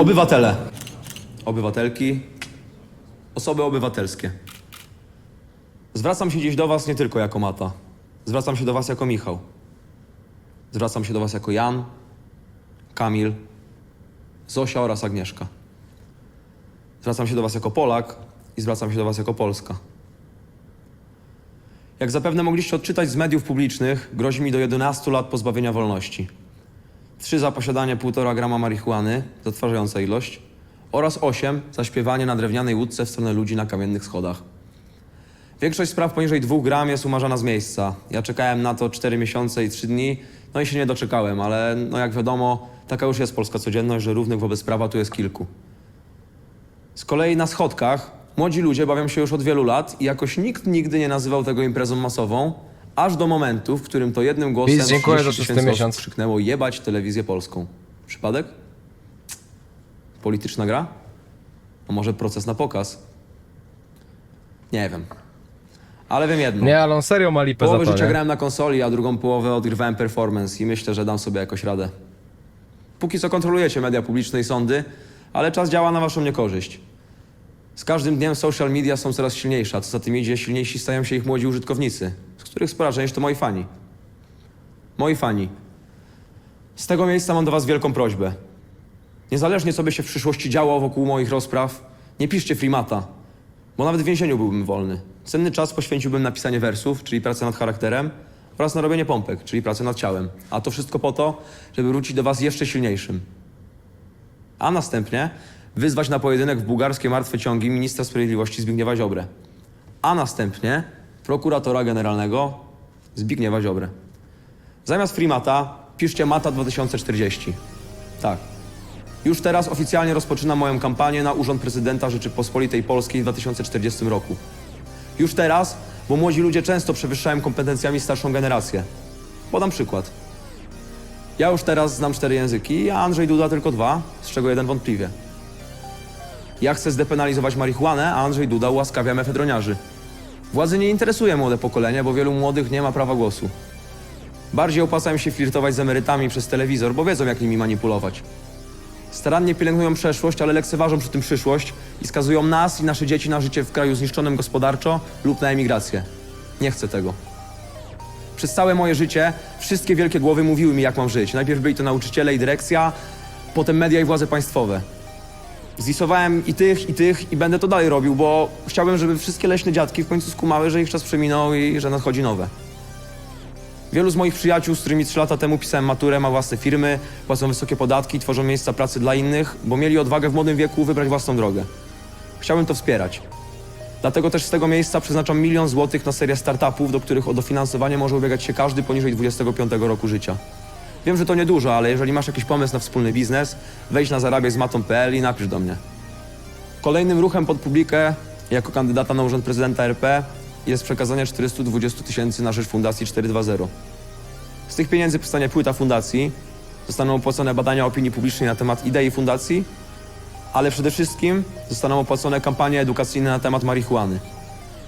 Obywatele, obywatelki, osoby obywatelskie. Zwracam się dziś do Was nie tylko jako Mata. Zwracam się do Was jako Michał. Zwracam się do Was jako Jan, Kamil, Zosia oraz Agnieszka. Zwracam się do Was jako Polak i zwracam się do Was jako Polska. Jak zapewne mogliście odczytać z mediów publicznych, grozi mi do 11 lat pozbawienia wolności. Trzy za posiadanie 1,5 grama marihuany, zatrważająca ilość, oraz 8 za śpiewanie na drewnianej łódce w stronę ludzi na kamiennych schodach. Większość spraw poniżej 2 gram jest umarzana z miejsca. Ja czekałem na to 4 miesiące i 3 dni, no i się nie doczekałem, ale no jak wiadomo, taka już jest polska codzienność, że równych wobec prawa tu jest kilku. Z kolei na schodkach młodzi ludzie bawią się już od wielu lat i jakoś nikt nigdy nie nazywał tego imprezą masową, aż do momentu, w którym to jednym głosem Biz, dziękuję za 30 szósty tysięcy osób miesiąc. krzyknęło jebać telewizję polską. Przypadek? Polityczna gra? A może proces na pokaz? Nie wiem. Ale wiem jedno. Nie, ale on serio ma lipę za Połowę to, życia nie? grałem na konsoli, a drugą połowę odgrywałem performance i myślę, że dam sobie jakoś radę. Póki co kontrolujecie media publiczne i sądy, ale czas działa na waszą niekorzyść. Z każdym dniem social media są coraz silniejsze, a co za tym idzie, silniejsi stają się ich młodzi użytkownicy, z których spora część to moi fani. Moi fani. Z tego miejsca mam do was wielką prośbę. Niezależnie co by się w przyszłości działo wokół moich rozpraw, nie piszcie frimata, bo nawet w więzieniu byłbym wolny. Cenny czas poświęciłbym na pisanie wersów, czyli pracę nad charakterem, oraz na robienie pompek, czyli pracę nad ciałem. A to wszystko po to, żeby wrócić do was jeszcze silniejszym. A następnie wyzwać na pojedynek w bułgarskie martwe ciągi ministra sprawiedliwości Zbigniewa Ziobrę. A następnie prokuratora generalnego Zbigniewa Ziobrę. Zamiast Freemata piszcie Mata 2040. Tak. Już teraz oficjalnie rozpoczynam moją kampanię na Urząd Prezydenta Rzeczypospolitej Polskiej w 2040 roku. Już teraz, bo młodzi ludzie często przewyższają kompetencjami starszą generację. Podam przykład. Ja już teraz znam cztery języki, a Andrzej Duda tylko dwa, z czego jeden wątpliwie. Ja chcę zdepenalizować marihuanę, a Andrzej Duda ułaskawia mefedroniarzy. Władzy nie interesuje młode pokolenie, bo wielu młodych nie ma prawa głosu. Bardziej opłaca im się flirtować z emerytami przez telewizor, bo wiedzą jak nimi manipulować. Starannie pielęgnują przeszłość, ale lekceważą przy tym przyszłość i skazują nas i nasze dzieci na życie w kraju zniszczonym gospodarczo lub na emigrację. Nie chcę tego. Przez całe moje życie wszystkie wielkie głowy mówiły mi, jak mam żyć. Najpierw byli to nauczyciele i dyrekcja, potem media i władze państwowe. Zlisowałem i tych, i tych i będę to dalej robił, bo chciałbym, żeby wszystkie leśne dziadki w końcu skumały, że ich czas przeminął i że nadchodzi nowe. Wielu z moich przyjaciół, z którymi trzy lata temu pisałem maturę, ma własne firmy, płacą wysokie podatki, tworzą miejsca pracy dla innych, bo mieli odwagę w młodym wieku wybrać własną drogę. Chciałbym to wspierać. Dlatego też z tego miejsca przeznaczam milion złotych na serię startupów, do których o dofinansowanie może ubiegać się każdy poniżej 25 roku życia. Wiem, że to niedużo, ale jeżeli masz jakiś pomysł na wspólny biznes, wejdź na zarabiajzmatą.pl i napisz do mnie. Kolejnym ruchem pod publikę, jako kandydata na urząd prezydenta RP, jest przekazanie 420 tysięcy na rzecz Fundacji 420. Z tych pieniędzy powstanie płyta fundacji, zostaną opłacone badania opinii publicznej na temat idei fundacji, ale przede wszystkim zostaną opłacone kampanie edukacyjne na temat marihuany.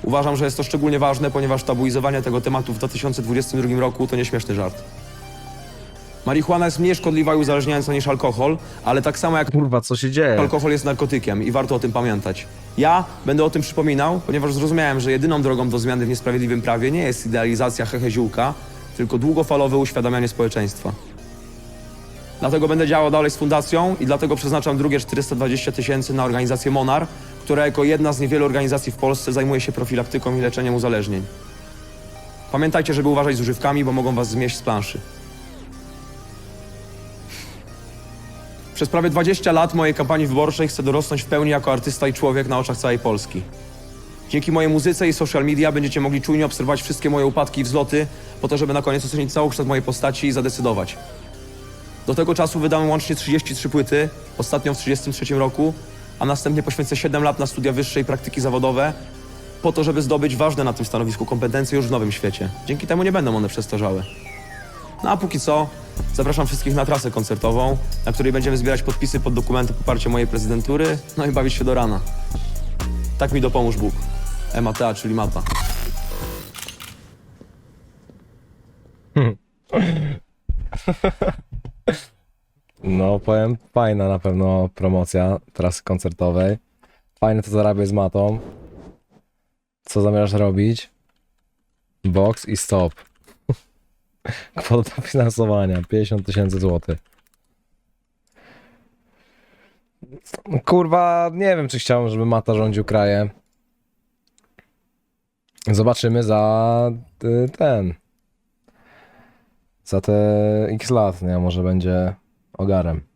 Uważam, że jest to szczególnie ważne, ponieważ tabuizowanie tego tematu w 2022 roku to nieśmieszny żart. Marihuana jest mniej szkodliwa i uzależniająca niż alkohol, ale tak samo jak Kurwa, co się dzieje? Alkohol jest narkotykiem i warto o tym pamiętać. Ja będę o tym przypominał, ponieważ zrozumiałem, że jedyną drogą do zmiany w niesprawiedliwym prawie nie jest idealizacja heheziółka, tylko długofalowe uświadamianie społeczeństwa. Dlatego będę działał dalej z fundacją i dlatego przeznaczam drugie 420 tysięcy na organizację Monar, która jako jedna z niewielu organizacji w Polsce zajmuje się profilaktyką i leczeniem uzależnień. Pamiętajcie, żeby uważać z używkami, bo mogą was zmieść z planszy. Przez prawie 20 lat mojej kampanii wyborczej chcę dorosnąć w pełni jako artysta i człowiek na oczach całej Polski. Dzięki mojej muzyce i social media będziecie mogli czujnie obserwować wszystkie moje upadki i wzloty, po to, żeby na koniec ocenić całokształt mojej postaci i zadecydować. Do tego czasu wydałem łącznie 33 płyty, ostatnią w 33 roku, a następnie poświęcę 7 lat na studia wyższe i praktyki zawodowe, po to, żeby zdobyć ważne na tym stanowisku kompetencje już w nowym świecie. Dzięki temu nie będą one przestarzałe. No a póki co, zapraszam wszystkich na trasę koncertową, na której będziemy zbierać podpisy pod dokumenty poparcia mojej prezydentury, no i bawić się do rana. Tak mi dopomóż Bóg. Ematea, czyli mata. No, powiem, fajna na pewno promocja trasy koncertowej. Fajne to zarabiać z matą. Co zamierzasz robić? Box i stop. Kwota finansowania 50 tysięcy złotych. Kurwa, nie wiem, czy chciałbym, żeby Mata rządził krajem. Zobaczymy za y, ten. Za te x lat, nie? Może będzie ogarem.